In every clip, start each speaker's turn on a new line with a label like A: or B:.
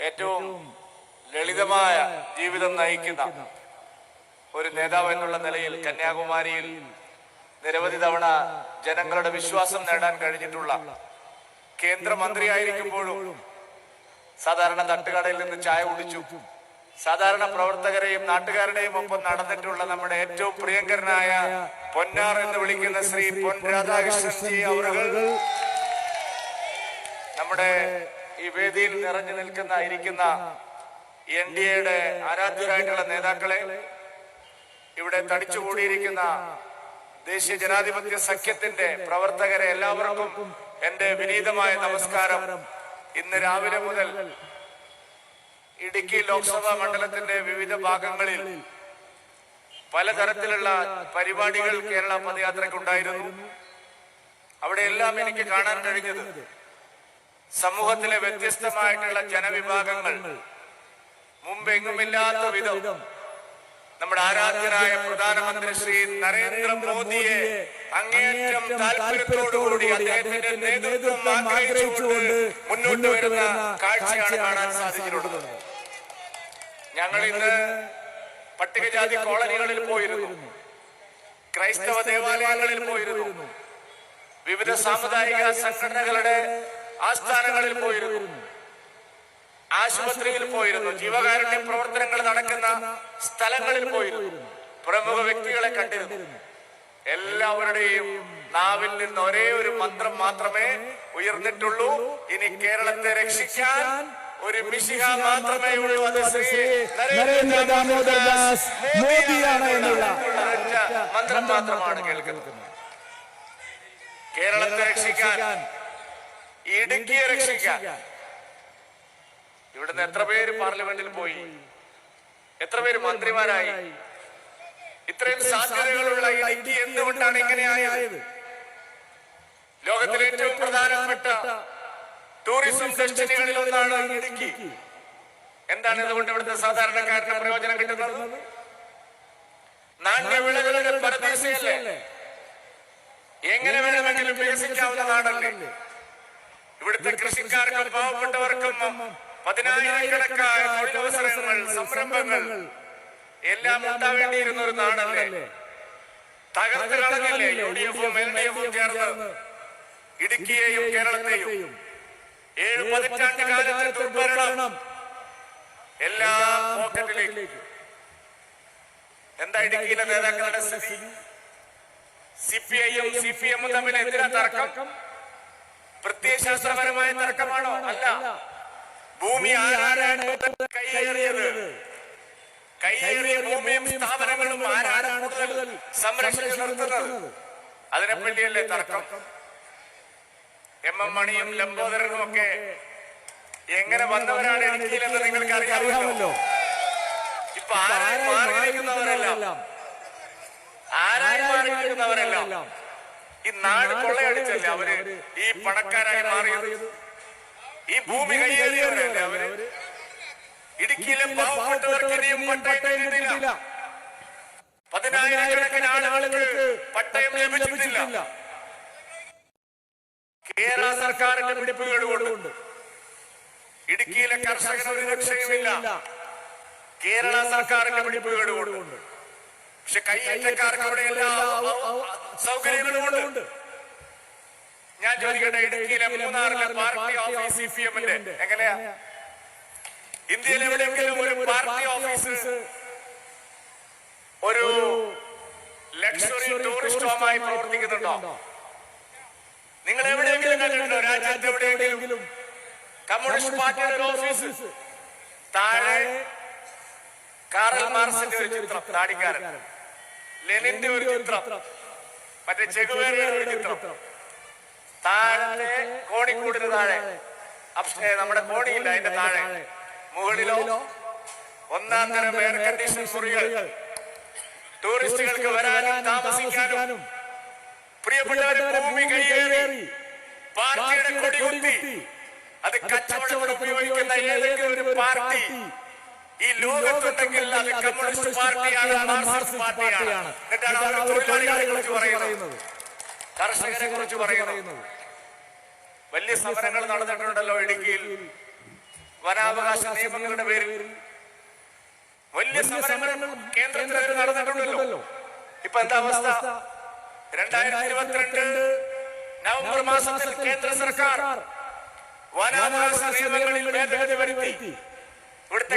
A: ഏറ്റവും ലളിതമായ ജീവിതം നയിക്കുന്ന ഒരു നേതാവ് എന്നുള്ള നിലയിൽ കന്യാകുമാരിയിൽ നിരവധി തവണ ജനങ്ങളുടെ വിശ്വാസം നേടാൻ കഴിഞ്ഞിട്ടുള്ള കേന്ദ്രമന്ത്രിയായിരിക്കുമ്പോഴും സാധാരണ തട്ടുകടയിൽ നിന്ന് ചായ കുടിച്ചു. സാധാരണ പ്രവർത്തകരെയും നാട്ടുകാരുടെയും ഒപ്പം നടന്നിട്ടുള്ള നമ്മുടെ ഏറ്റവും പ്രിയങ്കരനായ പൊന്നാർ എന്ന് വിളിക്കുന്ന ശ്രീ പൊൻ രാധാകൃഷ്ണൻ ജി അവർ നമ്മുടെ ഈ വേദിയിൽ നിറഞ്ഞു നിൽക്കുന്ന ഇരിക്കുന്ന എൻ ഡി എയുടെ ആരാധ്യരായിട്ടുള്ള നേതാക്കളെ ഇവിടെ തടിച്ചുകൂടിയിരിക്കുന്ന ദേശീയ ജനാധിപത്യ സഖ്യത്തിന്റെ പ്രവർത്തകരെ എല്ലാവർക്കും എന്റെ വിനീതമായ നമസ്കാരം. ഇന്ന് രാവിലെ മുതൽ ഇടുക്കി ലോക്സഭാ മണ്ഡലത്തിന്റെ വിവിധ ഭാഗങ്ങളിൽ പലതരത്തിലുള്ള പരിപാടികൾ കേരള പദയാത്രയ്ക്കുണ്ടായിരുന്നു. അവിടെയെല്ലാം എനിക്ക് കാണാൻ കഴിഞ്ഞത് സമൂഹത്തിലെ വ്യത്യസ്തമായിട്ടുള്ള ജനവിഭാഗങ്ങൾ. മുമ്പെങ്ങുമില്ലാത്ത വിധം നമ്മുടെ ആരാധ്യനായ പ്രധാനമന്ത്രി ശ്രീ നരേന്ദ്രമോദിയെ അങ്ങേയറ്റം താല്പര്യത്തോടുകൂടി അദ്ദേഹത്തിന്റെ നേതൃത്വം ആഗ്രഹിച്ചുകൊണ്ട് മുന്നോട്ട് വരുന്ന കാഴ്ചയാണ് കാണാൻ സാധിച്ചിട്ടുള്ളത് ഞങ്ങൾ ഇന്ന് പട്ടികജാതി കോളനികളിൽ പോയിരുന്നു. ക്രൈസ്തവ ദേവാലയങ്ങളിൽ പോയിരുന്നു. വിവിധ സാമുദായിക സംഘടനകളുടെ ആസ്ഥാനങ്ങളിൽ പോയിരുന്നു. ആശുപത്രിയിൽ പോയിരുന്നു. ജീവകാരുണ്യ പ്രവർത്തനങ്ങൾ നടക്കുന്ന സ്ഥലങ്ങളിൽ പോയിരുന്നു. പ്രമുഖ വ്യക്തികളെ കണ്ടിരുന്നു. എല്ലാവരുടെയും നാവിൽ നിന്ന് ഒരേ ഒരു മന്ത്രം മാത്രമേ ഉയർന്നിട്ടുള്ളൂ. ഇനി കേരളത്തെ രക്ഷിക്കാൻ ഒരു മിശിഹ മാത്രമേ ഉള്ളൂ അത് ശ്രീ
B: നരേന്ദ്ര ദാമോദർ ദാസ് മോദിയാണ് എന്നുള്ള
A: മന്ത്രം മാത്രമാണ് കേൾക്കുന്നത്. കേരളത്തെ രക്ഷിക്കാൻ ഇടുക്കിയെ രക്ഷിക്കാൻ ഇവിടുന്ന് എത്ര പേര് പാർലമെന്റിൽ പോയി? എത്ര പേര് മന്ത്രിമാരായി? ഇത്രയും സാധ്യതകളുള്ള ഇടുക്കി എന്തുകൊണ്ടാണ് ഇങ്ങനെയായത് ലോകത്തിലെ ഏറ്റവും പ്രധാനപ്പെട്ട ടൂറിസം ഡെസ്റ്റിനികളിൽ ഒന്നാണ് ഇടുക്കി. എന്താണ് ഇതുകൊണ്ട് ഇവിടുത്തെ സാധാരണക്കാരന് പ്രയോജനം കിട്ടുന്നത്? നാണ്യവിളകളുടെ പരദേശയല്ലേ എങ്ങനെ വേണമെങ്കിലും വികസിക്കാവുന്ന നാടല്ലേ? ഇവിടുത്തെ കൃഷിക്കാർക്കും പാവപ്പെട്ടവർക്കും പതിനായിരക്കണക്കായ തൊഴിലവസരങ്ങൾ സംരംഭങ്ങൾ എല്ലാം ഉണ്ടാവേണ്ടിയിരുന്ന ഒരു നാടല്ലേ? തകർത്ത് കളഞ്ഞില്ലേ? യു ഡി എഫും എൽ ഡി എഫും ചേർന്ന് ഇടുക്കിയെയും കേരളത്തെയും ഏഴ് പതിറ്റാണ്ട് കാലത്തെ ദുർഭരണം എല്ലാ പോക്കറ്റിലേക്ക്. എന്താ ഇടുക്കിയിലെ നേതാക്കളുടെ സ്ഥിതി? സി പി ഐയും സി പി എമ്മും തമ്മിൽ എന്തിനാ തർക്കം? പ്രത്യയശാസ്ത്രപരമായ തർക്കമാണോ? അല്ല. ഭൂമി ആരാണ് കൈയേറിയത്? കൈയേറിയ ഭൂമിയും സ്ഥാപനങ്ങളും ആരാണ് കൂടുതൽ സംരക്ഷിച്ചു നിർത്തുന്നത് അതിനെപ്പറ്റിയല്ലേ തർക്കം? എം എം മണിയും ലംബോദരനും ഒക്കെ എങ്ങനെ വന്നവരാണ് ഇടുക്കിയിലെന്ന് നിങ്ങൾക്ക് അറിയാമല്ലോ ഇപ്പൊ ആരായി മാറിയിരിക്കുന്നവരെല്ലാം. ആരായി മാറിയിരിക്കുന്നവരെല്ലാം. ഈ നാട് കൊള്ളയടിച്ചല്ലേ അവർ? ഈ പണക്കാരായി മാറിയത്? ഈ ഭൂമി കൈയേറിയവരല്ലേ അവർ? ഇടുക്കിയിലെ പാവപ്പെട്ടവർക്ക് ഇനിയും പട്ടയം കിട്ടിയില്ല പതിനായിരക്കണക്കിന് ആളുകൾക്ക് പട്ടയം ലഭിച്ചിട്ടില്ല. കേരള സർക്കാരിന്റെ പിടിപ്പുകൾ കൊണ്ട്. ഇടുക്കിയിലെ കർഷകന് ഒരു രക്ഷയുമില്ല. കേരള സർക്കാരിന്റെ പിടിപ്പുകൾ കൊണ്ട്. പക്ഷെ കൈയേറ്റക്കാർക്ക് അവിടെ എല്ലാ സൗകര്യങ്ങളും ഉണ്ട്. ഞാൻ ചോദിക്കട്ടെ ഇടുക്കിയിലെ മൂന്നാറിലെ പാർട്ടി ഓഫീസ് സി പി എമ്മിന്റെ എങ്ങനെയാ? ഇന്ത്യയിലെ എവിടെയെങ്കിലും ഒരു പാർട്ടി ഓഫീസ് ഒരു ലക്ഷറി ടൂറിസ്റ്റ് ഹോമായി പ്രവർത്തിക്കുന്നുണ്ടോ? നിങ്ങൾ എവിടെയെങ്കിലും കണ്ടിട്ടുണ്ടോ? രാജ്യത്ത് എവിടെയെങ്കിലും കമ്മ്യൂണിസ്റ്റ് പാർട്ടിയുടെ ഒരു ഓഫീസ്. താഴെ കാറൽ മാർസിന്റെ ഒരു ചിത്രം താടിക്കാരൻ ലെനിന്റെ ഒരു ചിത്രം. മറ്റേ ചെകുവേരയുടെ ഒരു ചിത്രം. താഴെ കോണിക്കൂടിന് താഴെ. നമ്മുടെ കോണിയില്ല അതിന്റെ താഴെ. മുകളിലോ? ഒന്നാം തരം എയർ കണ്ടീഷൻ മുറികൾ. ടൂറിസ്റ്റുകൾക്ക് വരാനും താമസിക്കാനും പ്രിയപ്പെട്ടവരെ ഭൂമി കൈയേറി പാർട്ടിയുടെ കൊടി കുത്തി. അത് കച്ചവടം ഉപയോഗിക്കുന്ന ഏതെങ്കിലും ഒരു പാർട്ടി. ഈ ലോകത്തുണ്ടെങ്കിൽ അത് കമ്മ്യൂണിസ്റ്റ് പാർട്ടിയാണ് മാർക്സിസ്റ്റ് പാർട്ടിയാണ്. എന്നിട്ടാണ് അവർ തൊഴിലാളികളെ കുറിച്ച് പറയുന്നത്. കർഷകരെ കുറിച്ച് പറയുന്നത്. വലിയ സമരങ്ങൾ നടന്നിട്ടുണ്ടല്ലോ ഇടുക്കിയിൽ. വനാവകാശ നിയമങ്ങളുടെ പേരിൽ. വലിയ സമരങ്ങൾ കേന്ദ്രത്തിൽ നടന്നിട്ടുണ്ടല്ലോ. ഇപ്പൊ എന്താ അവസ്ഥ? രണ്ടായിരത്തി ഇരുപത്തിരണ്ട് നവംബർ മാസത്തിൽ കേന്ദ്ര സർക്കാർ വനാവകാശ നിയമങ്ങളിൽ ഭേദഗതി വരുത്തി. ഇവിടുത്തെ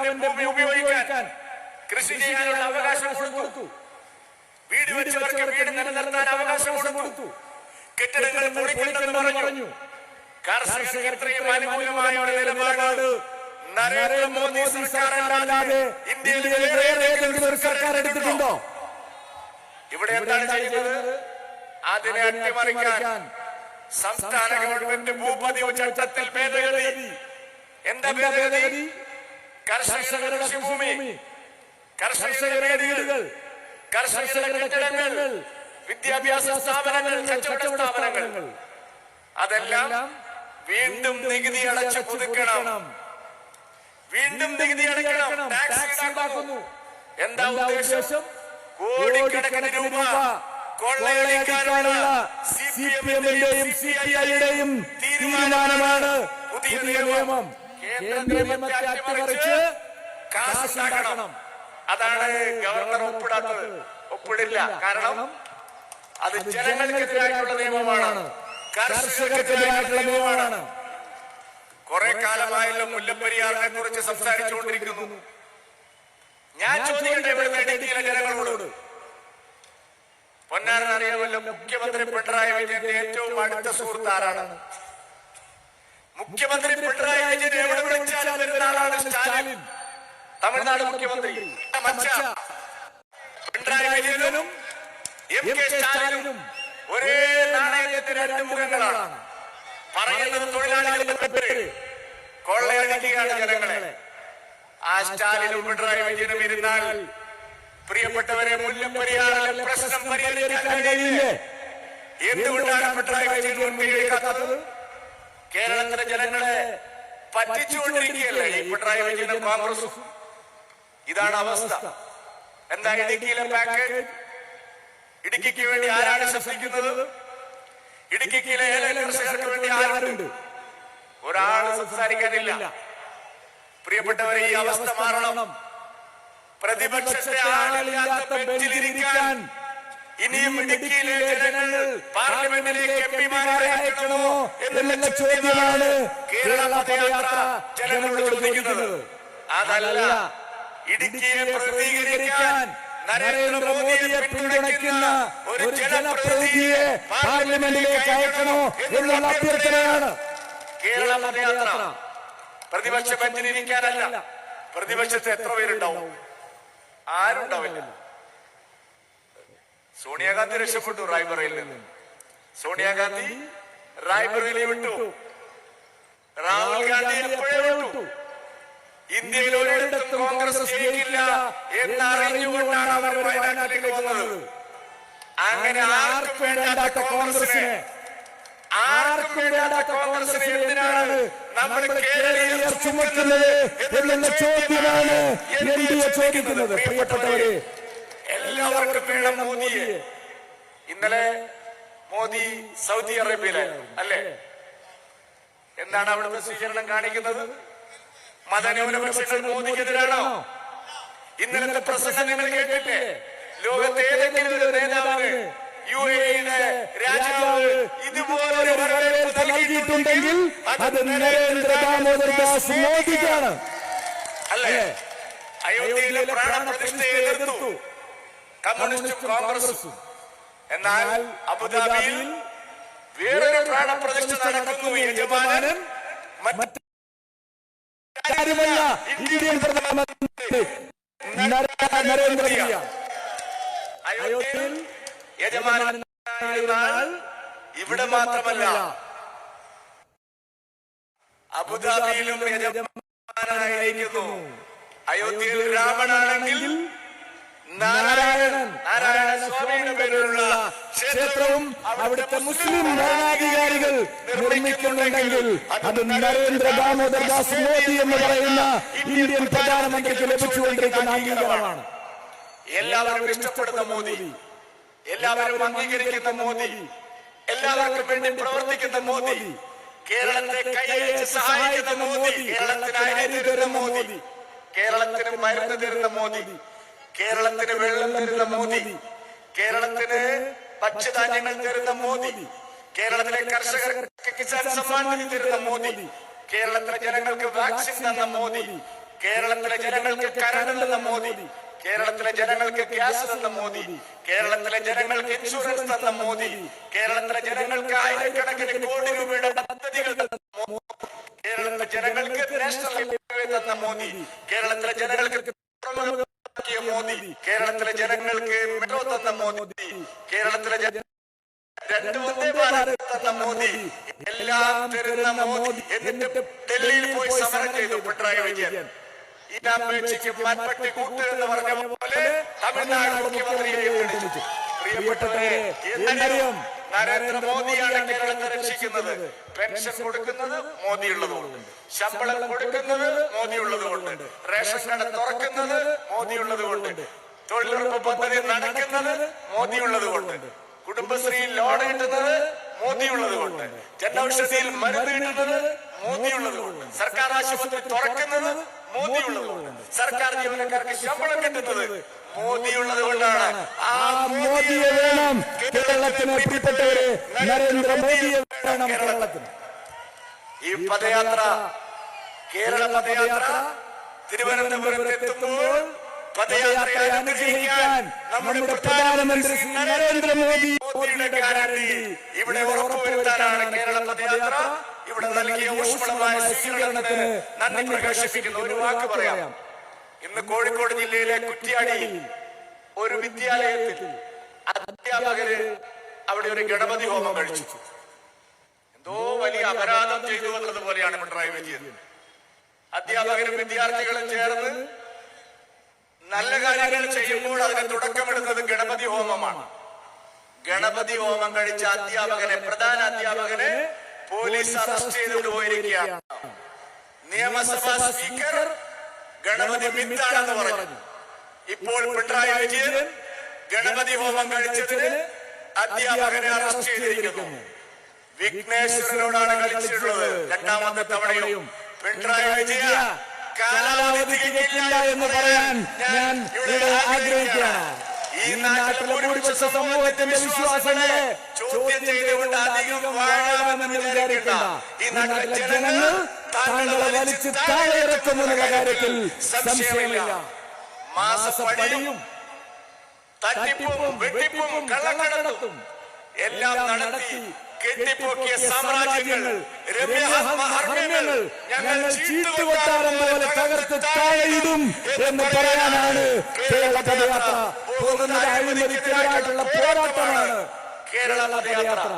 A: അവന്റെ ഭൂമി ഉപയോഗിക്കാൻ കൃഷി ചെയ്യാനുള്ള അവകാശം കൊടുത്തു. വീട് വെച്ചവർക്ക് വീട് നിലനിർത്താൻ അവകാശം കൊടുത്തു. കെട്ടിടങ്ങൾ പൊളിക്കണമെന്ന് പറഞ്ഞു. കർഷകർക്ക് അനുകൂലമായ നിലപാട്. നരേന്ദ്രമോദി സർക്കാരല്ലാതെ ഇന്ത്യയിൽ വേറെ ഏതെങ്കിലും ഒരു സർക്കാർ എടുത്തിട്ടുണ്ടോ? ഇവിടെ എന്താണ് ചെയ്യുന്നത്? അതിനെ അട്ടിമറിക്കാൻ സംസ്ഥാന ഗവൺമെന്റ് ഭൂപതി ചട്ടത്തിൽ ഭേദഗതി എന്താ ഭേദഗതി? കർഷകരുടെ കൃഷിഭൂമി. കർഷകരുടെ വീടുകൾ. കർഷകരുടെ കെട്ടിടങ്ങൾ. വിദ്യാഭ്യാസ സ്ഥാപനങ്ങൾ കച്ചവട സ്ഥാപനങ്ങൾ. അതെല്ലാം വീണ്ടും നികുതി അടച്ച് പുതുക്കണം. വീണ്ടും നികുതി അടക്കണം. ടാക്സ് ഈടാക്കുന്നു. എന്താ ഉദ്ദേശം? കോടിക്കണക്കിന് രൂപ കൊള്ളയടിക്കാനുള്ള സി പി എമ്മിന്റെയും സി പി ഐയുടെയും തീരുമാനമാണ് പുതിയ നിയമം. കേന്ദ്ര നിയമത്തെ അട്ടിമറിച്ച് കാശുണ്ടാക്കണം അതാണ് ഗവർണർ ഒപ്പിടാത്തത്. ഒപ്പിടില്ല. കാരണം അത് ജനങ്ങൾക്കെതിരായിട്ടുള്ള നിയമമാണ്. കർഷകർക്കെതിരായിട്ടുള്ള നിയമമാണ്. കുറെ കാലമായല്ലോ മുല്ലപ്പെരിയാറിനെ കുറിച്ച് സംസാരിച്ചുകൊണ്ടിരിക്കുന്നു. ഞാൻ ചോദിക്കട്ടെ ഇവിടുത്തെ ഇടുക്കിയിലെ ജനങ്ങളോട്? പൊന്നാരൻ അറിയാമല്ലോ മുഖ്യമന്ത്രി പിണറായി വിജയന്റെ ഏറ്റവും അടുത്ത സുഹൃത്ത് ആരാണ് മുഖ്യമന്ത്രി പിണറായി വിജയൻ എവിടെ വിളിച്ചാലും വരുന്ന ആളാണ് സ്റ്റാലിൻ. തമിഴ്നാട് മുഖ്യമന്ത്രി പിണറായി വിജയനും എം കെ സ്റ്റാലിനും ഒരേ നാണയത്തിന്റെ രണ്ട് മുഖങ്ങളാണ്. പറയുന്നത് തൊഴിലാളികളുടെ പേര് കൊള്ളയടിക്കുകയാണ് ജനങ്ങളെ. ആ സ്റ്റാലിനും പിണറായി വിജയനും ഇരുന്നാൽ പ്രിയപ്പെട്ടവരെ മുല്ലപ്പെരിയാറിലെ പ്രശ്നം പരിഹരിക്കാൻ കഴിയില്ലേ? എന്തുകൊണ്ടാണ് പിണറായി വിജയൻ മുൻകൈയെടുക്കാത്തത് കേരളത്തിലെ ജനങ്ങളെ പറ്റിച്ചുകൊണ്ടിരിക്കുകയല്ലേ? ഈ പിണറായി വിജയനും കോൺഗ്രസും. ഇതാണ് അവസ്ഥ. എന്താ ഇടുക്കിയിലെ പാക്കേജ് ഇടുക്കിക്ക് വേണ്ടി ആരാണ് ശ്രദ്ധിക്കുന്നത് ഇടുക്കിയിലെ ഏലം കർഷകർക്ക് വേണ്ടി ആരുണ്ട്? ഒരാൾ സംസാരിക്കാനില്ല. പ്രിയപ്പെട്ടവരെ ഈ അവസ്ഥ മാറണം. പ്രതിപക്ഷത്തെ ആളില്ലാത്ത ബെഞ്ചിലിരിക്കാൻ ഇനിയും ഇടുക്കിയിലെ ജനങ്ങൾ പാർലമെന്റിലേക്ക് എം പിമാരെ അയക്കണമോ എന്നുള്ള ചോദ്യമാണ് കേരള പദയാത്ര ജനങ്ങളോട് ചോദിക്കുന്നത്. അതല്ല ഇടുക്കിയെ പ്രതികരിക്കാൻ നരേന്ദ്രമോദിയെ പിന്തുണയ്ക്കുന്ന ഒരു ജനപ്രതിനിധിയെ പാർലമെന്റിലേക്ക് അയക്കണോ എന്നുള്ള അഭ്യർത്ഥനയാണ് കേരള പദയാത്ര. പ്രതിപക്ഷ ബെഞ്ചിലിരിക്കാനല്ല. പ്രതിപക്ഷത്ത് എത്ര പേരുണ്ടാവും? ആരുണ്ടാവില്ല. സോണിയാഗാന്ധി രക്ഷപ്പെട്ടു റായ്ബറയിൽ നിന്ന്. സോണിയാഗാന്ധി റായ്ബറയിലെ വിട്ടു. രാഹുൽ ഗാന്ധി എപ്പോഴേ വിട്ടു? ഇന്ത്യയിൽ ഒരിടത്തും കോൺഗ്രസ് ജയിക്കില്ല എന്നറിഞ്ഞുകൊണ്ടാണ് അവർ വയനാട്ടിലേക്ക് വന്നത്. അങ്ങനെ ആർക്കും വേണ്ടാത്ത കോൺഗ്രസിനെ ആർക്കും വേണ്ടാത്ത കോൺഗ്രസിനെ എന്തിനാണ് നമ്മൾ കേരളീയർ ചുമക്കുന്നത് എന്നുള്ള ചോദ്യമാണ് എൻ ഡി എ ചോദിക്കുന്നത്. പ്രിയപ്പെട്ടവരെ എല്ലാവർക്കും വേണം മോദിയെ. ഇന്നലെ മോദി സൗദി അറേബ്യയിലായിരുന്നു. അല്ലേ? എന്താണ് അവിടുത്തെ സ്വീകരണം കാണിക്കുന്നത്? മതന്യൂനപക്ഷങ്ങൾ മോദിക്കെതിരാണോ? ഇന്നലത്തെ പ്രസംഗം നിങ്ങൾ കേട്ടില്ലേ ലോകത്തെ ഏതെങ്കിലും ഒരു നേതാവ് യു എയുടെ രാജാവ് ഇതുപോലൊരു വരവേൽപ്പ് നൽകിയിട്ടുണ്ടെങ്കിൽ
B: അത് നരേന്ദ്ര ദാമോദർ ദാസ് മോദിക്കാണ്.
A: അല്ലേ? അയോധ്യയിലെ പ്രാണപ്രതിഷ്ഠയെ എതിർത്തു. കമ്മ്യൂണിസ്റ്റും കോൺഗ്രസും. എന്നാൽ അബുദാബിയിൽ വേറൊരു പ്രാണപ്രതിഷ്ഠ നടക്കുന്നു യജമാനൻ. മറ്റ്
B: കാര്യമല്ല ഇന്ത്യൻ പ്രധാനമന്ത്രി നര- നരേന്ദ്രമോദിയാണ്
A: അയോധ്യയിൽ യജമാനായിരുന്നാൽ ഇവിടെ മാത്രമല്ല. അബുദാബിയിലും യജമാനായിരിക്കുന്നു അയോധ്യയിൽ രാമനാണെങ്കിൽ നാരായണൻ നാരായണ സ്വാമിയുടെ പേരിലുള്ള
B: ക്ഷേത്രവും അവിടുത്തെ മുസ്ലിം ഭരണാധികാരികൾ നിർമ്മിക്കുന്നുണ്ടെങ്കിൽ അത് നരേന്ദ്ര ദാമോദർ ദാസ് മോദി എന്ന് പറയുന്ന ഇന്ത്യൻ പ്രധാനമന്ത്രിക്ക് ലഭിച്ചുകൊണ്ടിരിക്കുന്ന അംഗീകാരമാണ്.
A: എല്ലാവരും ഇഷ്ടപ്പെടുന്ന മോദി. എല്ലാവരും അംഗീകരിക്കുന്ന മോദി. എല്ലാവർക്കും വേണ്ടി പ്രവർത്തിക്കുന്ന മോദി. കേരളത്തെ കൈയച്ച് സഹായിക്കുന്ന മോദി. കേരളത്തിന് അരി തരുന്ന മോദി. കേരളത്തിന് മരുന്ന് തരുന്ന മോദി. കേരളത്തിന് വെള്ളം തരുന്ന മോദി. കേരളത്തിന് ഭക്ഷ്യധാന്യങ്ങൾ തരുന്ന മോദി. കേരളത്തിലെ കർഷകർക്ക് കിസാൻ സമ്മാൻ നിധി തരുന്ന മോദി. കേരളത്തിലെ ജനങ്ങൾക്ക് വാക്സിൻ തന്ന മോദി. കേരളത്തിലെ ജനങ്ങൾക്ക് കരണ്ട് തന്ന മോദി. കേരളത്തിലെ ജനങ്ങൾക്ക് ഗ്യാസ് തന്ന മോദി. കേരളത്തിലെ ജനങ്ങൾക്ക് ഇൻഷുറൻസ് തന്ന മോദി. കേരളത്തിലെ ജനങ്ങൾക്ക് ആയിരക്കണക്കിന് കോടി രൂപയുടെ പദ്ധതികൾ കേരളത്തിലെ ജനങ്ങൾക്ക് നാഷണൽ തന്ന മോദി. കേരളത്തിലെ ജനങ്ങൾക്ക് കേരളത്തിലെ ജനങ്ങൾക്ക് മെട്രോ തന്ന മോദി കേരളത്തിലെ രണ്ട് വന്ദേ ഭാരത് തന്ന മോദി എല്ലാം തരുന്ന മോദി എന്നിട്ട് ഡൽഹിയിൽ പോയി സമരം ചെയ്തു പിണറായി വിജയൻ. ഈനാമ്പേച്ചിക്ക് മൺപട്ടി കൂട്ട് എന്ന് പറഞ്ഞ പോലെ തമിഴ്നാട് മുഖ്യമന്ത്രിയെ വിളിച്ചു പ്രിയപ്പെട്ടവരെ എന്നറിയും നരേന്ദ്രമോദിയാണ് കേരളത്തെ രക്ഷിക്കുന്നത്. പെൻഷൻ കൊടുക്കുന്നത് മോദിയുള്ളതുകൊണ്ട്. ശമ്പളം കൊടുക്കുന്നത് മോദിയുള്ളതുകൊണ്ട്. റേഷൻ കട തുറക്കുന്നത് മോദിയുള്ളതുകൊണ്ട്. തൊഴിലുറപ്പ് പദ്ധതി നടക്കുന്നത് മോദിയുള്ളതുകൊണ്ട്. കുടുംബശ്രീ ലോൺ കിട്ടുന്നത് മോദിയുള്ളത് കൊണ്ട് ജനൌഷധിയിൽ മരുന്ന് കിട്ടുന്നത് മോദിയുള്ളത് കൊണ്ട് സർക്കാർ ആശുപത്രി തുറക്കുന്നത് മോദിയുള്ളത് കൊണ്ട് സർക്കാർ ജീവനക്കാർക്ക് ശമ്പളം കിട്ടുന്നത് മോദിയുള്ളത് കൊണ്ടാണ് ആ
B: മോദിയെ വേണം കേരളത്തിന് പ്രിയപ്പെട്ടവരെ നരേന്ദ്രമോദിയെ വേണം കേരളത്തിന്.
A: ഈ പദയാത്ര കേരള പദയാത്ര തിരുവനന്തപുരത്ത് എത്തുമ്പോൾ പദയാത്രയെ അനുഗ്രഹിക്കാൻ നമ്മുടെ പ്രധാനമന്ത്രി ശ്രീ നരേന്ദ്രമോദി മോദിയുടെ ഗ്യാരണ്ടി ഇവിടെ ഉറപ്പുവരുത്താനാണ് കേരള പദയാത്ര. ഇവിടെ നൽകിയ ഊഷ്മളമായ സ്വീകരണത്തിന് നന്ദി പ്രകാശിപ്പിക്കുന്ന. ഒരു വാക്ക് പറയാം. ഇന്ന് കോഴിക്കോട് ജില്ലയിലെ കുറ്റ്യാടിയിൽ ഒരു വിദ്യാലയത്തിൽ അധ്യാപകര് അവിടെ ഒരു ഗണപതി ഹോമം കഴിച്ചു. എന്തോ വലിയ അപരാധം ചെയ്തു എന്നത് പോലെയാണ് പിണറായി വിജയൻ. അധ്യാപകരും വിദ്യാർത്ഥികളും ചേർന്ന് നല്ല കാര്യങ്ങൾ ചെയ്യുമ്പോൾ അതിന് തുടക്കമെടുക്കുന്നത് ഗണപതി ഹോമമാണ്. ഗണപതി ഹോമം കഴിച്ച അധ്യാപകനെ പ്രധാന അധ്യാപകനെ പോലീസ് അറസ്റ്റ് ചെയ്തുകൊണ്ട് പോയിരിക്കുകയാണ്. നിയമസഭാ സ്പീക്കർ ഗണപതി മിത്താണെന്ന് പറഞ്ഞു. ഇപ്പോൾ പിണറായി വിജയൻ ഗണപതി ഹോമം കഴിച്ചതിന് അധ്യാപകനെ അറസ്റ്റ് ചെയ്തിരിക്കുന്നു. വിഘ്നേശ്വരനോടാണ് കളിച്ചിട്ടുള്ളത്. രണ്ടാമത്തെ തവണയും പിണറായി വിജയ കാലാവധി
B: തികച്ചില്ല എന്ന് പറയാൻ ഞാൻ ഇവിടെ ആഗ്രഹിക്കുകയാണ്. ഈ നാട്ടിലെ ഭൂരിപക്ഷ സമൂഹത്തിന്റെ വിശ്വാസങ്ങളെ ചോദ്യം ചെയ്തുകൊണ്ട് അധികം വാഴാമെന്ന് വിചാരിക്കണ്ട. ഈ നാട്ടിലെ ജനങ്ങൾ താങ്കളെ വലിച്ചു താഴെ ഇറക്കുമെന്നുള്ള കാര്യത്തിൽ സംശയമില്ല. മാസപ്പടിയും
A: തട്ടിപ്പും വെട്ടിപ്പും കള്ളക്കടത്തും എല്ലാം നടത്തി കെട്ടിപ്പൊക്കിയ സാമ്രാജ്യങ്ങൾ രമ്യങ്ങൾ
B: ഞങ്ങൾ ചീട്ടുകൊട്ടാരം പോലെ തകർത്ത് താഴെയിടും എന്ന് പറയാനാണ് കേരള പദയാത്ര. പോകുന്നത് അഴിമതിക്കെതിരായിട്ടുള്ള പോരാട്ടമാണ്
A: കേരള പദയാത്ര.